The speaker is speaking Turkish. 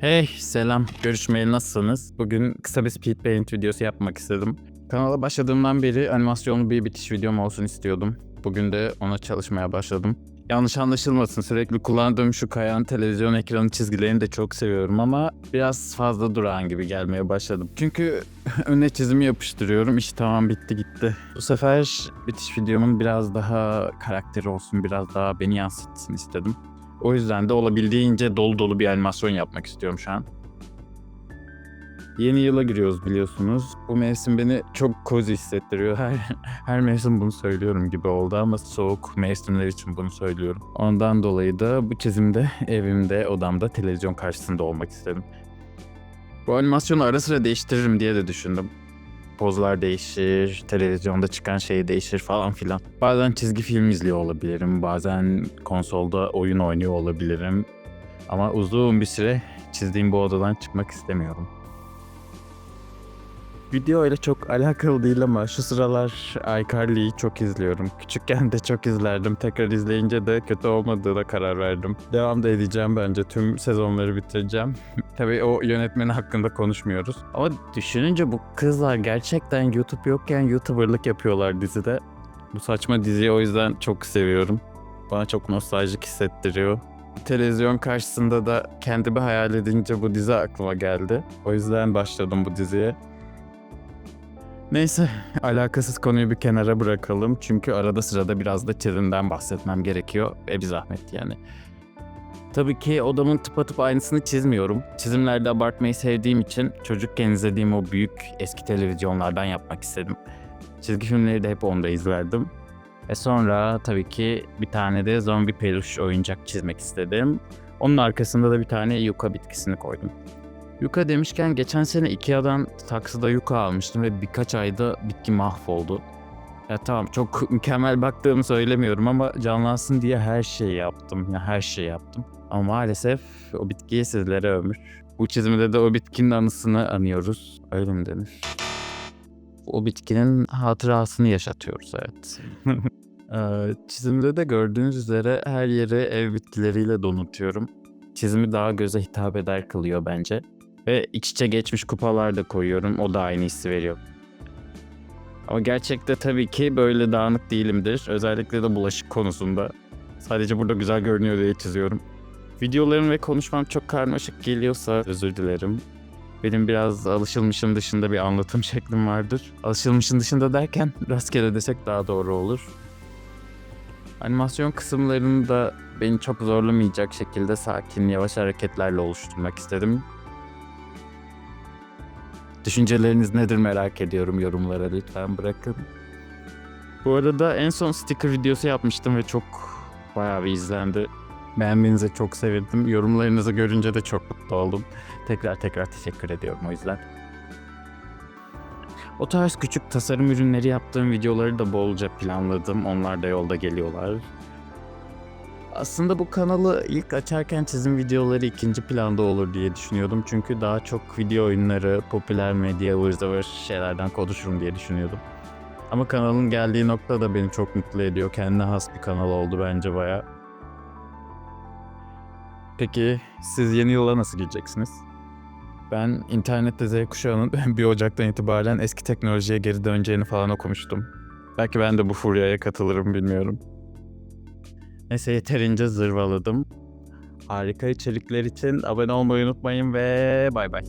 Hey selam. Görüşmeyeli nasılsınız? Bugün kısa bir speed paint videosu yapmak istedim. Kanala başladığımdan beri animasyonlu bir bitiş videom olsun istiyordum. Bugün de ona çalışmaya başladım. Yanlış anlaşılmasın sürekli kullandığım şu kayan televizyon ekranı çizgilerini de çok seviyorum ama biraz fazla durağan gibi gelmeye başladım. Çünkü önüne çizimi yapıştırıyorum iş tamam bitti gitti. Bu sefer bitiş videomun biraz daha karakteri olsun biraz daha beni yansıtsın istedim. O yüzden de olabildiğince dolu dolu bir animasyon yapmak istiyorum şu an. Yeni yıla giriyoruz biliyorsunuz. Bu mevsim beni çok cozy hissettiriyor. Her, her mevsim bunu söylüyorum gibi oldu ama soğuk mevsimler için bunu söylüyorum. Ondan dolayı da bu çizimde evimde, odamda, televizyon karşısında olmak istedim. Bu animasyonu ara sıra değiştiririm diye de düşündüm. Pozlar değişir, televizyonda çıkan şey değişir falan filan. Bazen çizgi film izliyor olabilirim, bazen konsolda oyun oynuyor olabilirim. Ama uzun bir süre çizdiğim bu odadan çıkmak istemiyorum. Video ile çok alakalı değil ama şu sıralar iCarly'yi çok izliyorum. Küçükken de çok izlerdim. Tekrar izleyince de kötü olmadığına karar verdim. Devam da edeceğim bence. Tüm sezonları bitireceğim. Tabii o yönetmeni hakkında konuşmuyoruz. Ama düşününce bu kızlar gerçekten YouTube yokken YouTuber'lık yapıyorlar dizide. Bu saçma diziyi o yüzden çok seviyorum. Bana çok nostaljik hissettiriyor. Televizyon karşısında da kendimi hayal edince bu dizi aklıma geldi. O yüzden başladım bu diziye. Neyse, alakasız konuyu bir kenara bırakalım. Çünkü arada sırada biraz da çizimden bahsetmem gerekiyor. E bir zahmet yani. Tabii ki odamın tıpatıp aynısını çizmiyorum. Çizimlerde abartmayı sevdiğim için çocukken izlediğim o büyük eski televizyonlardan yapmak istedim. Çizgi filmleri de hep onda izlerdim. Ve sonra tabii ki bir tane de zombi peluş oyuncak çizmek istedim. Onun arkasında da bir tane yuka bitkisini koydum. Yuka demişken geçen sene Ikea'dan taksida yuka almıştım ve birkaç ayda bitki mahvoldu. Ya tamam çok mükemmel baktığımı söylemiyorum ama canlansın diye her şeyi yaptım. Ya her şeyi yaptım. Ama maalesef o bitkiyi sizlere ömür. Bu çizimde de o bitkinin anısını anıyoruz. Öyle mi denir? O bitkinin hatırasını yaşatıyoruz evet. Ee, Çizimde de gördüğünüz üzere her yeri ev bitkileriyle donatıyorum. Çizimi daha göze hitap eder kılıyor bence. Ve iç içe geçmiş kupalar da koyuyorum. O da aynı hissi veriyor. Ama gerçekte tabii ki böyle dağınık değilimdir. Özellikle de bulaşık konusunda. Sadece burada güzel görünüyor diye çiziyorum. Videolarım ve konuşmam çok karmaşık geliyorsa özür dilerim. Benim biraz alışılmışın dışında bir anlatım şeklim vardır. Alışılmışın dışında derken rastgele desek daha doğru olur. Animasyon kısımlarını da beni çok zorlamayacak şekilde sakin, yavaş hareketlerle oluşturmak istedim. Düşünceleriniz nedir merak ediyorum yorumlara lütfen bırakın. Bu arada en son sticker videosu yapmıştım ve çok bayağı bir izlendi. Beğenmenize çok sevindim. Yorumlarınızı görünce de çok mutlu oldum. Tekrar tekrar teşekkür ediyorum o yüzden. O tarz küçük tasarım ürünleri yaptığım videoları da bolca planladım. Onlar da yolda geliyorlar. Aslında bu kanalı ilk açarken çizim videoları ikinci planda olur diye düşünüyordum. Çünkü daha çok video oyunları, popüler medya, ıvır zıvır şeylerden konuşurum diye düşünüyordum. Ama kanalın geldiği nokta da beni çok mutlu ediyor. Kendine has bir kanal oldu bence baya. Peki siz yeni yıla nasıl gireceksiniz? Ben internette Z kuşağının 1 Ocak'tan itibaren eski teknolojiye geri döneceğini falan okumuştum. Belki ben de bu furyaya katılırım bilmiyorum. Neyse yeterince zırvaladım. Harika içerikler için abone olmayı unutmayın ve bay bay.